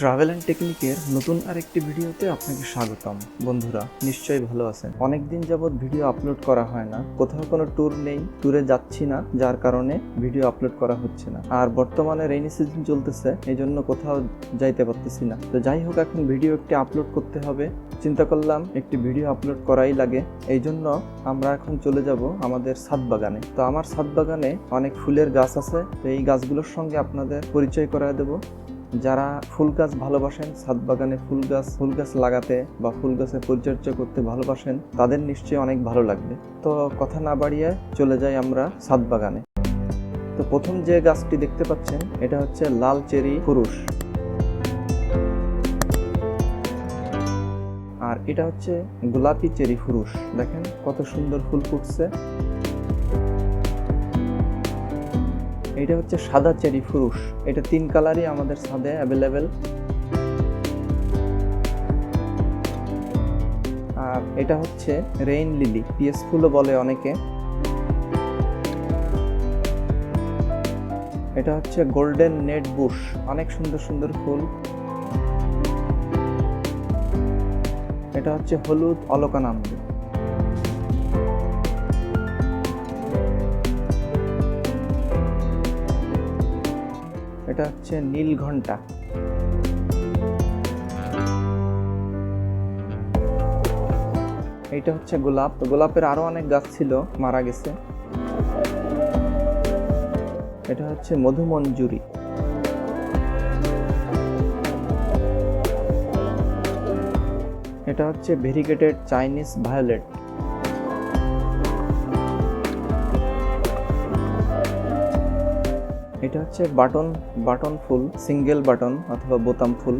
Travel and টেকনিকের নতুন আরেকটি ভিডিওতে আপনাকে স্বাগতম। বন্ধুরা, নিশ্চয়ই ভালো আছেন। অনেকদিন যাবৎ ভিডিও আপলোড করা হয় না। কোথাও কোনো ট্যুর নেই ট্যুরে যাচ্ছি না, যার কারণে ভিডিও আপলোড করা হচ্ছে না। আর বর্তমানে রেইনি সিজন চলতেছে এই জন্য কোথাও যাইতে পারতেছি না। তো যাই হোক, এখন ভিডিও একটি আপলোড করতে হবে। চিন্তা করলাম, একটি ভিডিও আপলোড করাই লাগে। এই জন্য আমরা এখন চলে যাব আমাদের ছাদ বাগানে। তো আমার ছাদ বাগানে অনেক ফুলের গাছ আছে। তো এই গাছগুলোর সঙ্গে আপনাদের পরিচয় করায় দেব। যারা ফুল গাছ ভালোবাসেন, ছাদ বাগানে ফুল গাছ ফুল গাছ লাগাতে বা ফুল গাছের পরিচর্যা করতে ভালোবাসেন, তাদের নিশ্চয়ই অনেক ভালো লাগবে। তো কথা না বাড়িয়ে চলে যাই আমরা ছাদ বাগানে। তো প্রথম যে গাছটি দেখতে পাচ্ছেন, এটা হচ্ছে লাল চেরি পুরুষ। আর এটা হচ্ছে গোলাপি চেরি ফুরুষ দেখেন কত সুন্দর ফুল ফুটছে। এটা হচ্ছে সাদা চেরি ফুরুষ। এটা তিন কালারই আমাদের ছাদে অ্যাভেলেবেল আর এটা হচ্ছে রেইন লিলি পিএস ফুলও বলে অনেকে। এটা হচ্ছে গোল্ডেন নেট বুশ অনেক সুন্দর সুন্দর ফুল। এটা হচ্ছে হলুদ অলকানন্দ। এটা হচ্ছে নীল ঘণ্টা। এইটা হচ্ছে গোলাপ। তো গোলাপের আরও অনেক গাছ ছিল, মারা গেছে। এটা হচ্ছে মধুমঞ্জুরি। এটা হচ্ছে ভেরিগেটেড চাইনিজ ভায়োলেট। এটা হচ্ছে বাটন বাটন ফুল, সিঙ্গেল বাটন অথবা বোতাম ফুল।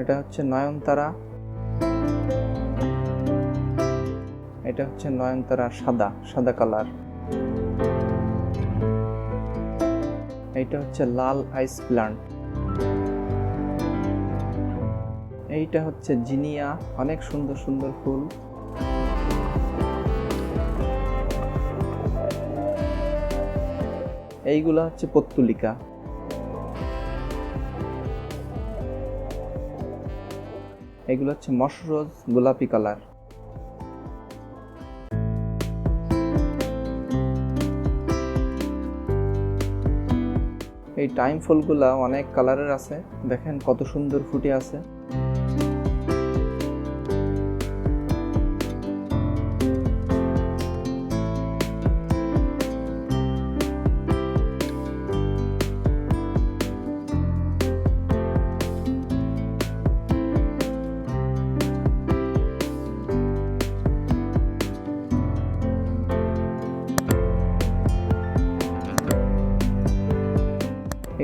এটা হচ্ছে নয়নতারা। এটা হচ্ছে নয়নতারা সাদা সাদা কালার। এইটা হচ্ছে লাল আইস প্লান্ট। এইটা হচ্ছে জিনিয়া, অনেক সুন্দর সুন্দর ফুল। এইগুলা হচ্ছে পত্তুলিকা। এগুলো হচ্ছে মশরোজ গোলাপি কালার। এই টাইম ফুলগুলা অনেক কালারের আছে। দেখেন কত সুন্দর ফুটে আছে।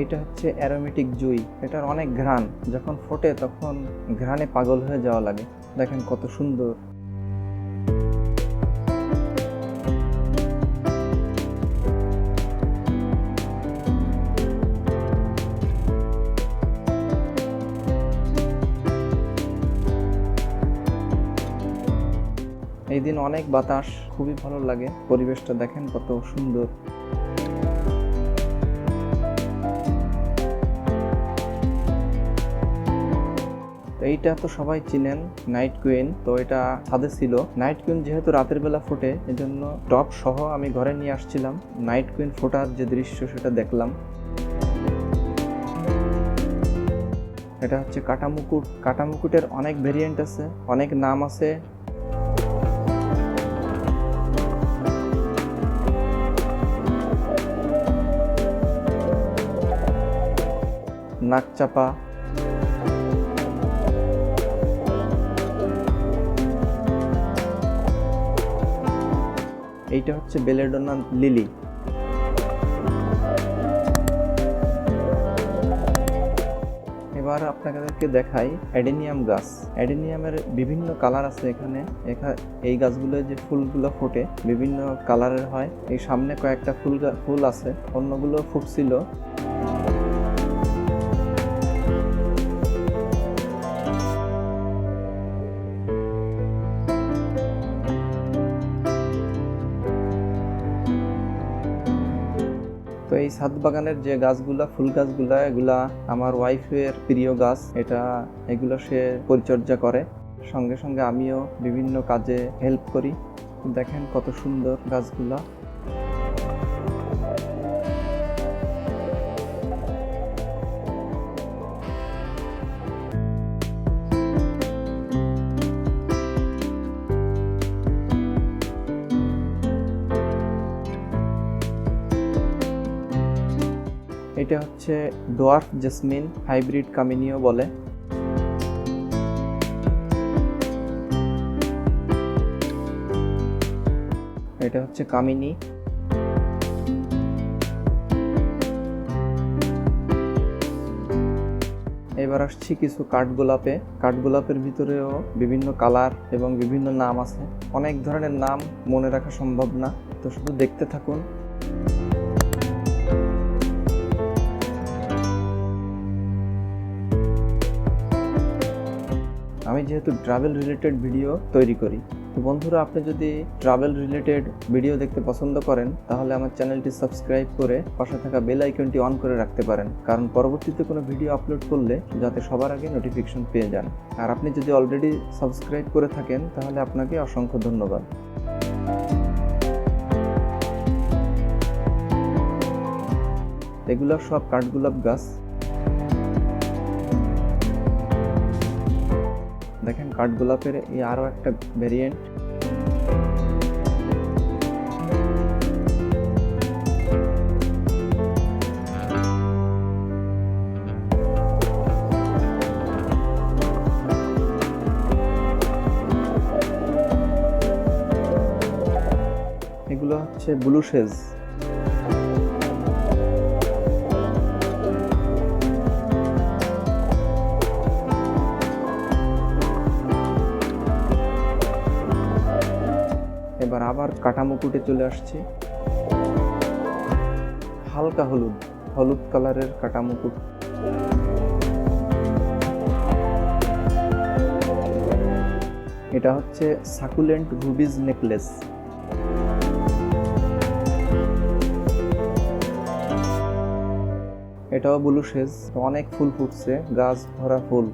এইটা হচ্ছে অ্যারোমেটিক জুই। এটার অনেক ঘ্রাণ। যখন ফোটে তখন ঘ্রাণে পাগল হয়ে যাওয়া লাগে। দেখেন কত সুন্দর। এই দিন অনেক বাতাস। খুবই ভালো লাগে। পরিবেশটা দেখেন কত সুন্দর। এইটা তো সবাই চিনেন নাইট কুইন তো এটা ছাদে ছিল। নাইট কুইন যেহেতু রাতের বেলা ফোটে, এজন্য টপ সহ আমি ঘরে নিয়ে আসছিলাম। নাইট কুইন ফোটার যে দৃশ্য সেটা দেখলাম। এটা হচ্ছে কাটামুকুট। কাটামুকুটের অনেক ভেরিয়েন্ট আছে, অনেক নাম আছে। নাকচাপা এইটা হচ্ছে বেলেডোনা লিলি। এবার আপনাদেরকে দেখাই অ্যাডেনিয়াম গাছ। অ্যাডেনিয়ামের বিভিন্ন কালার আছে এখানে। এখা- এই গাছগুলো যে ফুলগুলো ফোটে, বিভিন্ন কালারের হয়। এই সামনে কয়েকটা ফুল ফুল আছে, অন্যগুলো ফুটছিল। ছাদ বাগানের যে গাছগুলা, ফুল গাছগুলা, এগুলা আমার ওয়াইফের প্রিয় গাছ, এটা, এগুলো সে পরিচর্যা করে। সঙ্গে সঙ্গে আমিও বিভিন্ন কাজে হেল্প করি। দেখেন কত সুন্দর গাছগুলা। এটা হচ্ছে ডোয়ার্ফ জেসমিন হাইব্রিড কামিনিও বলে। এটা হচ্ছে কামিনী। এবার আসছি কিছু কাঠগোলাপে। কাঠগোলাপের ভিতরেও বিভিন্ন কালার এবং বিভিন্ন নাম আছে। অনেক ধরনের নাম মনে রাখা সম্ভব না। তো শুধু দেখতে থাকুন। যেহেতু ট্রাভেল রিলেটেড ভিডিও তৈরি করি, তো বন্ধুরা আপনি যদি ট্রাভেল রিলেটেড ভিডিও দেখতে পছন্দ করেন, তাহলে আমার চ্যানেলটি সাবস্ক্রাইব করে পাশে থাকা বেল আইকনটি অন করে রাখতে পারেন। কারণ পরবর্তীতে কোনো ভিডিও আপলোড করলে যাতে সবার আগে নোটিফিকেশন পেয়ে যান। আর আপনি যদি অলরেডি সাবস্ক্রাইব করে থাকেন, তাহলে আপনাকে অসংখ্য ধন্যবাদ। এগুলো সব কাঠগোলাপ গাছ। দেখেন কাঠগোলাপের এই আরও একটা ভেরিয়েন্ট এগুলো হচ্ছে ব্লু শেজ। আবার কাটা মুকুটে চলে আসছি। হালকা হলুদ হলুদ কালারের কাটা। মুকুট এটা হচ্ছে সাকুলেন্ট রুবিজ নেকলেস। এটাও ব্লু শেজ অনেক ফুল ফুটছে, গাছ ভরা ফুল।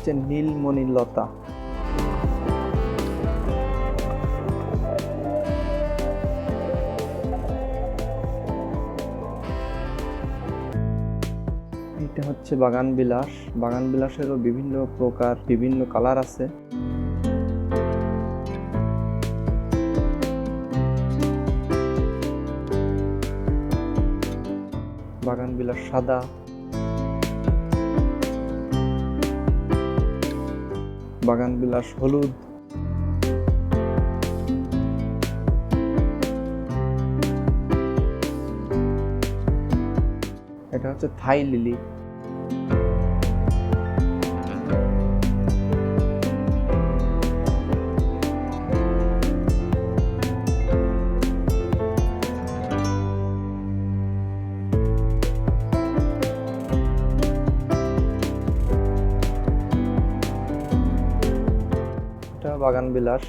হচ্ছে নীলমণি লতা এটা হচ্ছে বাগান বিলাস বাগান বিলাসেরও বিভিন্ন প্রকার, বিভিন্ন কালার আছে। বাগান বিলাস সাদা। বাগান বিলাস হলুদ। এটা হচ্ছে থাই লিলি। বাগান বিলাস।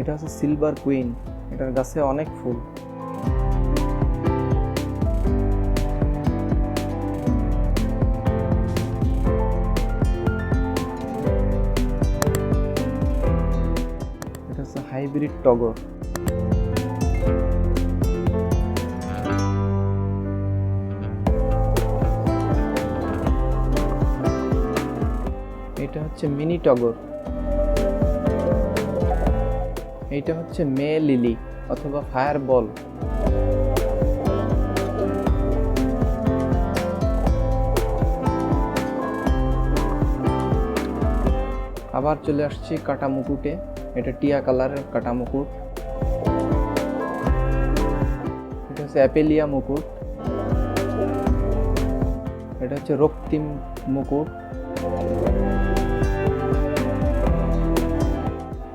এটা হচ্ছে সিলভার কুইন এটার গাছে অনেক ফুল। হাইব্রিড টগর। এটা হচ্ছে মিনি টগর। এইটা হচ্ছে মে লিলি অথবা ফায়ার বল আবার চলে আসছি কাটা মুকুটে এটা টিয়া কালারের কাটা মুকুট। এটা হচ্ছে অ্যাপেলিয়া মুকুট। এটা হচ্ছে রক্তিম মুকুট।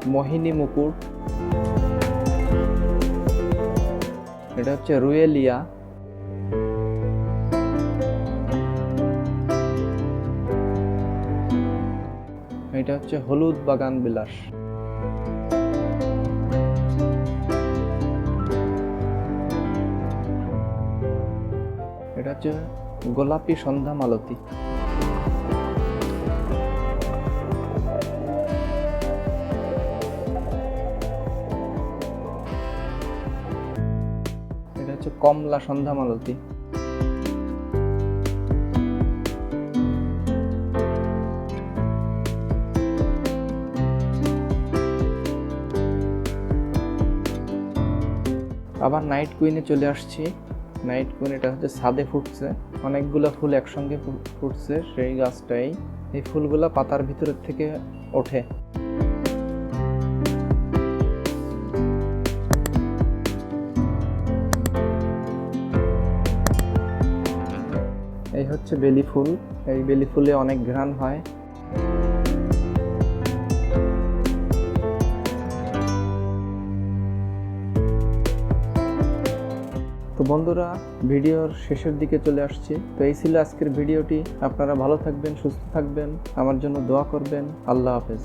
মোহিনী মুকুট। এটা হচ্ছে রুয়েলিয়া। এটা হচ্ছে হলুদ বাগান বিলাস। হচ্ছে গোলাপি সন্ধ্যা মালতী। এটা হচ্ছে কমলা সন্ধ্যা মালতী। আবার নাইট কুইনে চলে আসছি। নাইট কুইন, এটা হচ্ছে ছাদে ফুটছে। অনেকগুলো ফুল একসঙ্গে ফুটছে সেই গাছটাই। এই ফুলগুলো পাতার ভিতরের থেকে ওঠে। এই হচ্ছে বেলি ফুল। এই বেলি ফুলে অনেক ঘ্রাণ হয়। তো বন্ধুরা, ভিডিওর শেষের দিকে চলে আসছে। তো এই ছিল আজকের ভিডিওটি। আপনারা ভালো থাকবেন, সুস্থ থাকবেন। আমার জন্য দোয়া করবেন। আল্লাহ হাফেজ।